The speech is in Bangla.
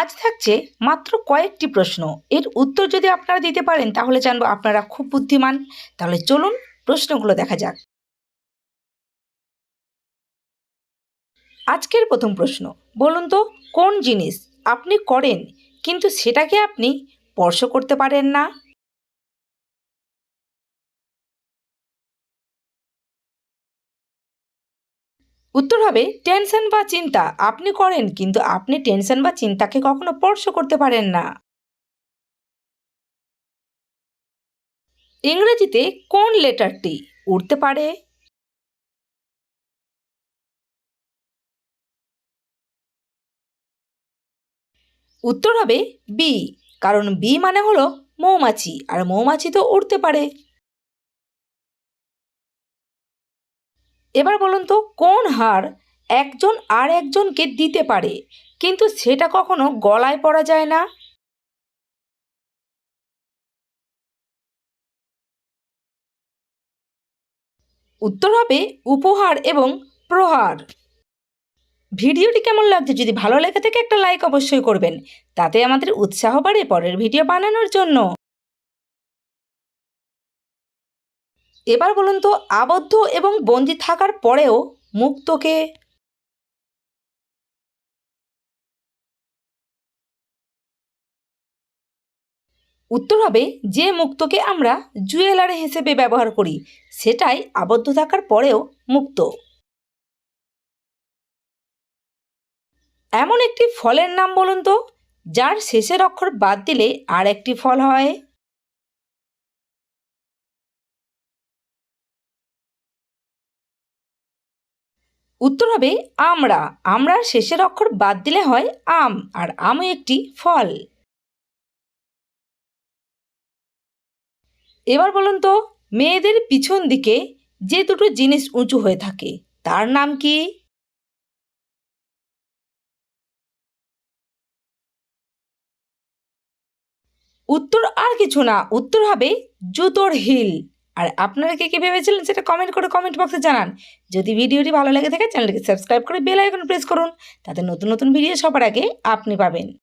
আজ থাকছে মাত্র কয়েকটি প্রশ্ন। এর উত্তর যদি আপনারা দিতে পারেন, তাহলে জানব আপনারা খুব বুদ্ধিমান। তাহলে চলুন প্রশ্নগুলো দেখা যাক। আজকের প্রথম প্রশ্ন, বলুন তো, কোন জিনিস আপনি করেন, কিন্তু সেটাকে আপনি স্পর্শ করতে পারেন না? উত্তর হবে, টেনশন বা চিন্তা। আপনি করেন, কিন্তু আপনি টেনশন বা চিন্তাকে কখনো স্পর্শ করতে পারেন না। ইংরেজিতে কোন লেটারটি উড়তে পারে? উত্তর হবে, বি। কারণ বি মানে হলো মৌমাছি, আর মৌমাছি তো উড়তে পারে। এবার বলুন তো, কোন হার একজন আর একজনকে দিতে পারে? কিন্তু সেটা কখনো গলায় পরা যায় না। উত্তর হবে উপহার এবং প্রহার। ভিডিওটি কেমন লাগছে যদি ভালো লেগে থাকে একটা লাইক অবশ্যই করবেন। তাতে আমাদের উৎসাহ বাড়ে পরের ভিডিও বানানোর জন্য। এবার বলুন তো, আবদ্ধ এবং বন্দি থাকার পরেও মুক্তকে উত্তর হবে, যে মুক্তকে আমরা জুয়েলারি হিসেবে ব্যবহার করি, সেটাই আবদ্ধ থাকার পরেও মুক্ত। এমন একটি ফলের নাম বলুন তো, যার শেষের অক্ষর বাদ দিলে আর একটি ফল হয়? উত্তর হবে আমরা। আমরার শেষের অক্ষর বাদ দিলে হয় আম, আর আমও একটি ফল। এবার বলুন তো, মেয়েদের পিছন দিকে যে দুটো জিনিস উঁচু হয়ে থাকে, তার নাম কি? উত্তর আর কিছু না, উত্তর হবে জুতোর হিল। আর আপনারা কে কী ভেবেছিলেন সেটা কমেন্ট করে কমেন্ট বক্সে জানান। যদি ভিডিওটি ভালো লেগে থাকে, চ্যানেলটিকে সাবস্ক্রাইব করে বেল আইকন প্রেস করুন। তাতে নতুন নতুন ভিডিও সবার আগে আপনি পাবেন।